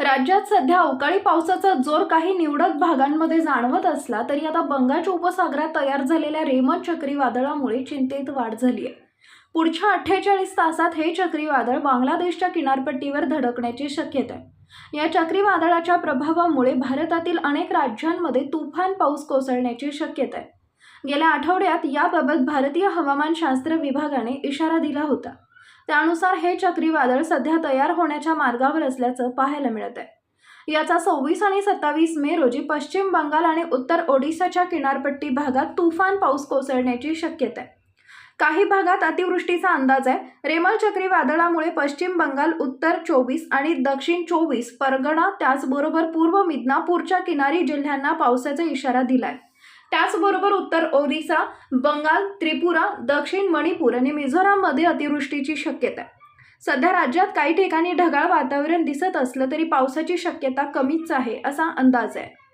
राज्यात सध्या अवकाळी पावसाचा जोर काही निवडक भागांमध्ये जाणवत असला तरी आता बंगालच्या उपसागरात तयार झालेल्या रेमन चक्रीवादळामुळे चिंतेत वाढ झाली आहे. पुढच्या अठ्ठेचाळीस तासात हे चक्रीवादळ बांगलादेशच्या किनारपट्टीवर धडकण्याची शक्यता आहे. या चक्रीवादळाच्या प्रभावामुळे भारतातील अनेक राज्यांमध्ये तुफान पाऊस कोसळण्याची शक्यता आहे. गेल्या आठवड्यात याबाबत भारतीय हवामानशास्त्र विभागाने इशारा दिला होता. त्यानुसार हे चक्रीवादळ सध्या तयार होण्याच्या मार्गावर असल्याचं पाहायला मिळत आहे याचा सव्वीस आणि सत्तावीस मे रोजी पश्चिम बंगाल आणि उत्तर ओडिसाच्या किनारपट्टी भागात तुफान पाऊस कोसळण्याची शक्यता आहे. काही भागात अतिवृष्टीचा अंदाज आहे. रेमल चक्रीवादळामुळे पश्चिम बंगाल उत्तर चोवीस आणि दक्षिण चोवीस परगणा त्याचबरोबर पूर्व मिदनापूरच्या किनारी जिल्ह्यांना पावसाचा इशारा दिलाय. त्याचबरोबर उत्तर ओरिसा बंगाल त्रिपुरा दक्षिण मणिपूर आणि मिझोराममध्ये अतिवृष्टीची शक्यता आहे. सध्या राज्यात काही ठिकाणी ढगाळ वातावरण दिसत असलं तरी पावसाची शक्यता कमीच आहे असा अंदाज आहे.